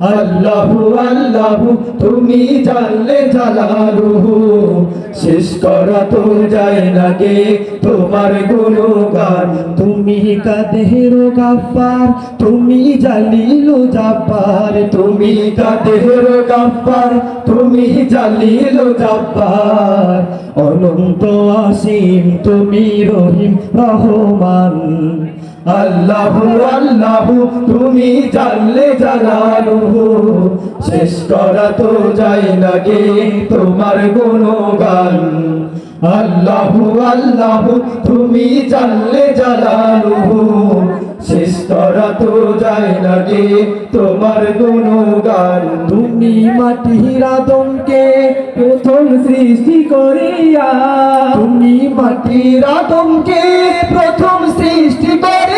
আল্লাহু আল্লাহু, তুমি জানলে জালালুহু। শেষ করা তো যায় না গে তোমার গুণগান। তুমি কাদেহের গাফার তুমি জালিল জাব্বার। তুমি কাদেহের গাফার তুমি জালিল জাব্বার। অনন্ত আসিম, তুমি রহিম, রহমান। আল্লাহু আল্লাহু তুমি জানলে জালালুহু শেষ করা তো যায় না গে তোমার গুণগান। আল্লাহু আল্লাহু তুমি জানলে জালালুহু শেষ করা তো যায় না গে তোমার গুণগান। তুমি মাটির আদমকে প্রথম সৃষ্টি করিয়া তুমি মাটির আদমকে প্রথম সৃষ্টি করিয়া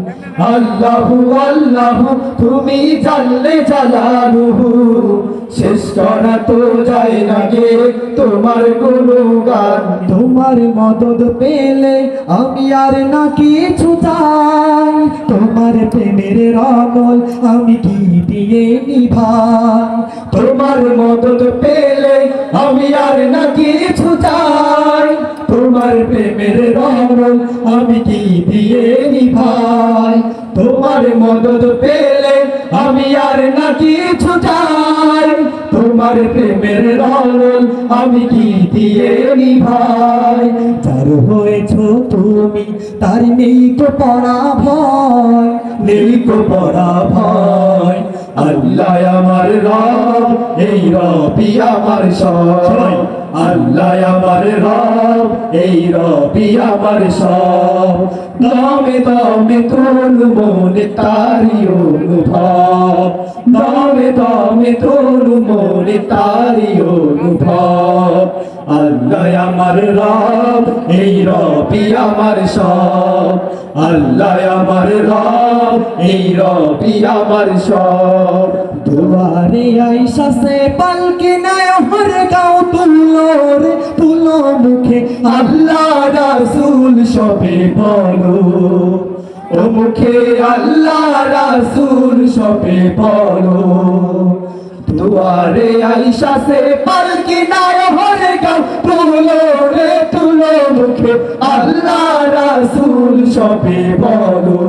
আল্লাহু আল্লাহু, তুমি জানলে জালালুহু। শেষ করা তো যায় না গে তোমার গুণগান। তোমার মদত পেলে আমি আর না কিছু চাই। তোমার প্রেমের রমল আমি কি দিয়ে নিভাই? তোমার মদত পেলে আমি আর না কিছু চাই। তোমার প্রেমের রমল মদত পেলে আমি আর না কিছু তোমার প্রেমের রমল আমি কি দিয়ে নিভাই? যার হয়েছ তুমি, তার নেই তো পড়া ভয়, নেই তো পড়া ভয়। আল্লাহ আমার রব, এই রবি আমার সব। আল্লাহ আমার রব, এই রবি আমার সব। দমে দমে তোর মনে তারি অনুভব। দমে দমে তোর মনে তারি অনুভব। আল্লাহ আমার রব, এই রবি আমার সব। আল্লাহ আমার রব, এই রবি আমার সব। দুয়ারে আইসা সে পালকে নায় রে তুলো মুখে আল্লাহ রাসূল সবে বলো। ও মুখে আল্লাহ রাসূল সবে বলো। দুয়ারে আইসা সে পালকি নায় হরে গাও তুলো রে তুলো মুখে আল্লাহ রাসূল সবে বলো।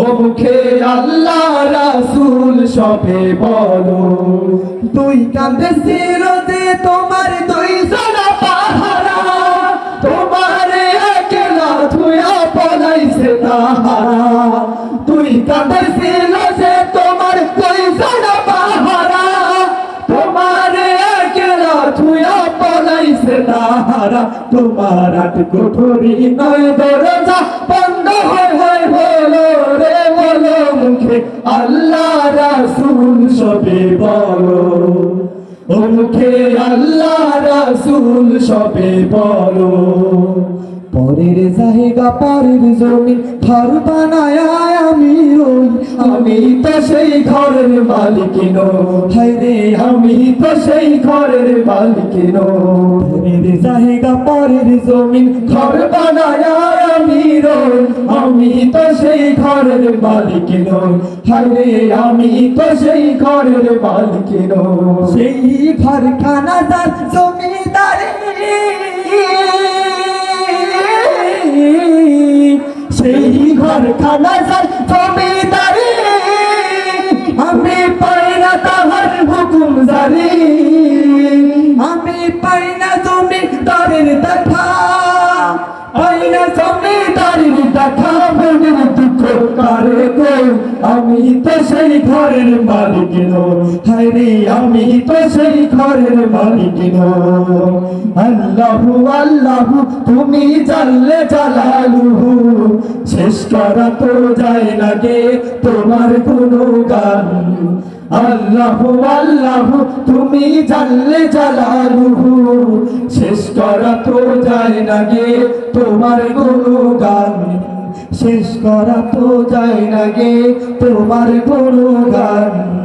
ও মুখে আল্লাহ রাসূল সবে বলো। তুই কান্দে সিরতে তোমার দুই জনা পাহারা, তোমার একলা ধুয়া পলাইছে তাহারা। তুই কান্দে সিরতে তোমার দুই জনা পাহারা, তোমার একলা ধুয়া পলাইছে তাহারা। তোমার আট কোঠরি নয় দরজা হয় হয় মুখে আল্লাহ রাসুল সবে বলো। মুখে আল্লাহ রাসুল সবে বলো। পরের জায়গা, পরের জমি ঘর বানায় আমি রই। আমি তো সেই ঘরের মালিক রে, আমি তো সেই ঘরের মালিক পরের জায়গা, পরের জমি ঘর বানায় আমি রই। আমি তো সেই ঘরের মালিক রে, আমি তো সেই ঘরের মালিক সেই ঘরখানা তার জমিদারি। ঘরখানায় যাই জমিদারি, আমি পাই না তাহার হুকুম জারি। আমি পাই না জমিদারের দেখা, পাই না জমি তো সেই ঘরের মালিক হায় রে, আমি তো সেই ঘরের মালিক আল্লাহু আল্লাহু, তুমি জানলে জালালুহু শেষ করা তো যায় না গে তোমার কোনো গান। আল্লাহু আল্লাহু, তুমি জানলে জালালুহু শেষ করা তো যায় না গে তোমার কোনো গান। শেষ করা তো যায় না গে তোমার কোনো গান